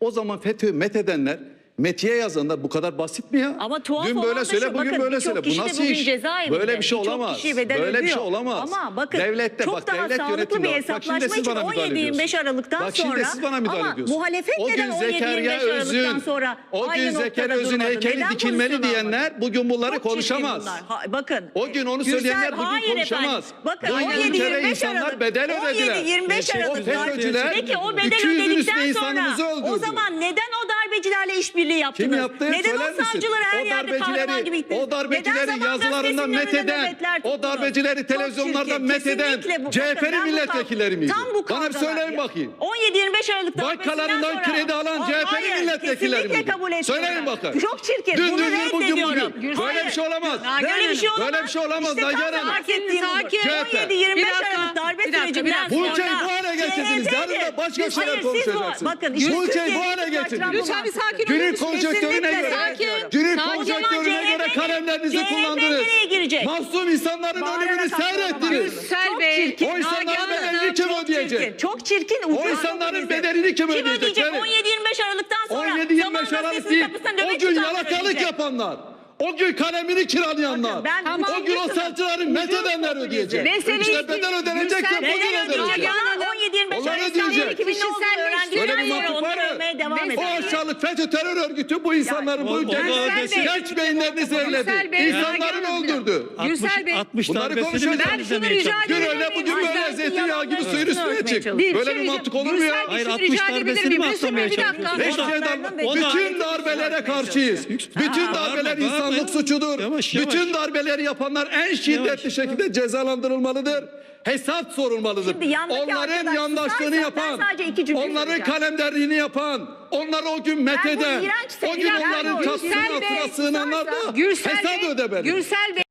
O zaman FETÖ methedenler Metiye yazanlar bu kadar basit mi ya? Ama tuhaf Dün böyle söyle, şu, bugün bakın böyle söyle. Bu nasıl iş? Böyle bir şey olamaz. Böyle bir şey olamaz. Ama bakın Devlette çok bak daha devlet sağlıklı bir Bak hesaplaşma siz için bana müdahale 17-25 ediyorsun. Aralık'tan Bak şimdi sonra siz bana müdahale ama ediyorsun. muhalefet o neden gün Zekeriya 17-25 Aralık'tan sonra o gün Zekeriya Özün heykeli Neden dikilmeli diyenler bugün bunları Çok konuşamaz. Ha, bakın. O gün onu söyleyenler bugün konuşamaz. Bakın Bu 17 ülkede 25 insanlar Aralık. bedel ödediler. 17 25 O Aralık. FETÖ'cüler Peki o bedel 200'ün ödedikten üstünde sonra insanımızı öldürdü. o zaman neden o darbecilerle işbirliği yaptınız? Kim yaptı? Neden Söyler o misin? savcıları her o yerde kahraman gibi darbecileri, gittiniz? o darbecileri yazılarından metheden, o darbecileri televizyonlardan metheden bu milletvekilleri miydi? Tam bu Bana bir söyleyin bakayım. 17-25 Aralık darbesinden Bankalarından sonra. kredi alan hayır, milletvekilleri miydi? kabul etmiyorum. Söyleyin bakın. Çok çirkin. Dün Bunu dün dün bugün bugün. Böyle bir şey olamaz. Böyle bir şey olamaz. Böyle bir şey olamaz. İşte tam Hanım. fark ettiğim bu. Sakin. CHP. 17-25 Bir dakika, Aralık darbe sürecinden sonra. CHP'de Yarın da başka Hayır, şeyler konuşacaksınız. Bakın Bu ülkeyi bu hale bulamaz. Lütfen bir sakin olur Günün Kesinlikle göre, sakin. günün zaman göre kalemlerinizi CHP kullandınız. nereye girecek? Masum insanların ölümünü seyrettiniz. Gürsel Çok Bey, çirkin. O insanların bedelini kim Çok ödeyecek? çirkin. Çok çirkin. O insanların bedelini kim ödeyecek? ödeyecek? Verin. 17-25 Aralık'tan sonra 17-25 Zaman Aralık değil. O gün yalakalık ödeyecek. yapanlar. O gün kalemini kiralayanlar. Ben o gün o savcıların methedenler Uzun ödeyecek. Meseleyi- İşte bedel ödenecek de Gürsel bugün Neden ödenecek. ödeyecek? Hanım, 17-25 Onlar Aralık ödeyecek. kimin FETÖ terör örgütü bu insanların bu ülkenin darbesi- genç beyinlerini zehirledi. Gürsel Bey, İnsanları Nagihan Hanım, öldürdü. Gürsel Bey, 60 Bunları mi Ben şunu rica? Dün öyle bugün böyle zeytinyağı gibi suyun üstüne çık. çalışıyor. Böyle bir mantık olur mu ya? Bey, Hayır, şunu 60 rica edebilir darbesini mi Bey, atlamaya dakika. Beş çalışıyorsun? şeyden, O da- bütün darbelere karşıyız. Bütün darbeler insanlık suçudur. Bütün darbeleri yapanlar en şiddetli şekilde cezalandırılmalıdır. Hesap sorulmalıdır. Şimdi yandaki Onların arkadaş yandaşlığını ben yapan, sadece iki cümle onların söyleyeceğim. kalemderliğini yapan, onları o gün metheden, iğrenç o gün onların var. çatısının Gürsel Bey, altına sığınanlar da Gürsel hesap Bey, ödemeli. Gürsel Bey.